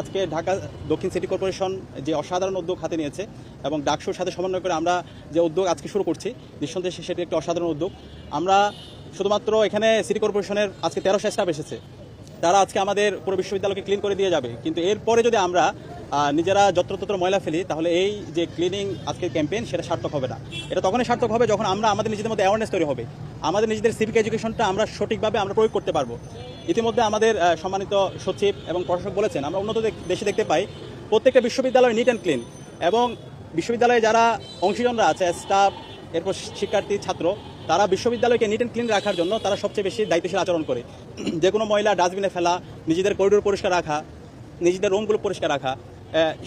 আজকে ঢাকা দক্ষিণ city corporation যে অসাধারণ উদ্যোগ হাতে নিয়েছে এবং ডাকসুর সাথে সমন্বয় করে আমরা যে উদ্যোগ আজকে শুরু করছি, নিঃসন্দেহে সেটি একটি অসাধারণ উদ্যোগ। আমরা শুধুমাত্র এখানে সিটি কর্পোরেশনের আজকে তেরোশো স্টাফ এসেছে। তারা আজকে আমাদের পুরো বিশ্ববিদ্যালয়কে ক্লিন করে দিয়ে যাবে। কিন্তু এরপরে যদি আমরা নিজেরা যত্রতত্র ময়লা ফেলি, তাহলে এই যে ক্লিনিং আজকের ক্যাম্পেইন সেটা সার্থক হবে না। এটা তখনই সার্থক হবে যখন আমরা আমাদের নিজেদের মধ্যে অ্যাওয়ারনেস তৈরি হবে। আমাদের নিজেদের সিভিক এডুকেশনটা আমরা সঠিকভাবে আমরা প্রয়োগ করতে পারব। ইতিমধ্যে আমাদের সম্মানিত সচিব এবং প্রশাসক বলেছেন, আমরা উন্নত দেশে দেখতে পাই, প্রত্যেকটা বিশ্ববিদ্যালয় নিট অ্যান্ড ক্লিন এবং বিশ্ববিদ্যালয়ে যারা অংশীজনরা আছে স্টাফ এরপর শিক্ষার্থী, ছাত্র, তারা বিশ্ববিদ্যালয়কে নিট অ্যান্ড ক্লিন রাখার জন্য তারা সবচেয়ে বেশি দায়িত্বশীল আচরণ করে। যে কোনো ময়লা ডাস্টবিনে ফেলা, নিজেদের করিডোর পরিষ্কার রাখা, নিজেদের রুমগুলো পরিষ্কার রাখা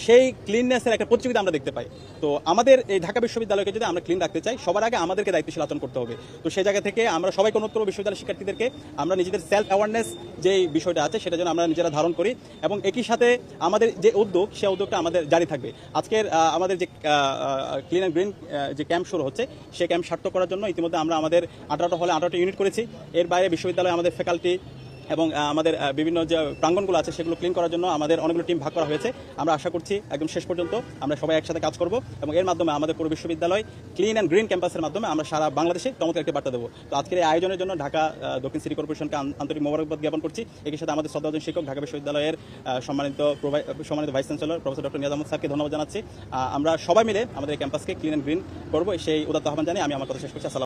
সেই ক্লিননেসের একটা প্রতিযোগিতা আমরা দেখতে পাই। তো আমাদের এই ঢাকা বিশ্ববিদ্যালয়কে যদি আমরা ক্লিন রাখতে চাই, সবার আগে আমাদেরকে দায়িত্বশীল আচরণ করতে হবে। তো সেই জায়গা থেকে আমরা সবাই কোনোত্তর বিশ্ববিদ্যালয়ের শিক্ষার্থীদেরকে, আমরা নিজেদের সেলফ অ্যাওয়ারনেস যেই বিষয়টা আছে, সেটা যেন আমরা নিজেরা ধারণ করি এবং একই সাথে আমাদের যে উদ্যোগ সেই উদ্যোগটা আমাদের জারি থাকবে। আজকের আমাদের যে ক্লিন অ্যান্ড গ্রিন যে ক্যাম্প শুরু হচ্ছে সেই ক্যাম্প সার্থক করার জন্য ইতিমধ্যে আমরা আমাদের আঠারোটা হলে আঠারোটা ইউনিট করেছি। এর বাইরে বিশ্ববিদ্যালয়ে আমাদের ফ্যাকাল্টি এবং আমাদের বিভিন্ন যে প্রাঙ্গণগুলো আছে সেগুলো ক্লিন করার জন্য আমাদের অনেকগুলো টিম ভাগ করা হয়েছে। আমরা আশা করছি একদম শেষ পর্যন্ত আমরা সবাই একসাথে কাজ করব এবং এর মাধ্যমে আমাদের পুরো বিশ্ববিদ্যালয় ক্লিন অ্যান্ড গ্রিন ক্যাম্পাসের মাধ্যমে আমরা সারা বাংলাদেশে চমৎকার একটি বার্তা দেবো। তো আজকের এই আয়োজনের জন্য ঢাকা দক্ষিণ সিটি কর্পোরেশনকে আন্তরিক মোবারকবাদ জ্ঞাপন করছি। একই সাথে আমাদের শ্রদ্ধাজন শিক্ষক, ঢাকা বিশ্ববিদ্যালয়ের সম্মানিত সম্মানিত vice chancellor professor doctor Niaz Ahmed স্যারকে ধন্যবাদ জানাচ্ছি। আমরা সবাই মিলে আমাদের ক্যাম্পাসকে ক্লিন অ্যান্ড গ্রিন করব। সেই উদাত্ত আহ্বান জানিয়ে আমি আমার কথা শেষ করছি।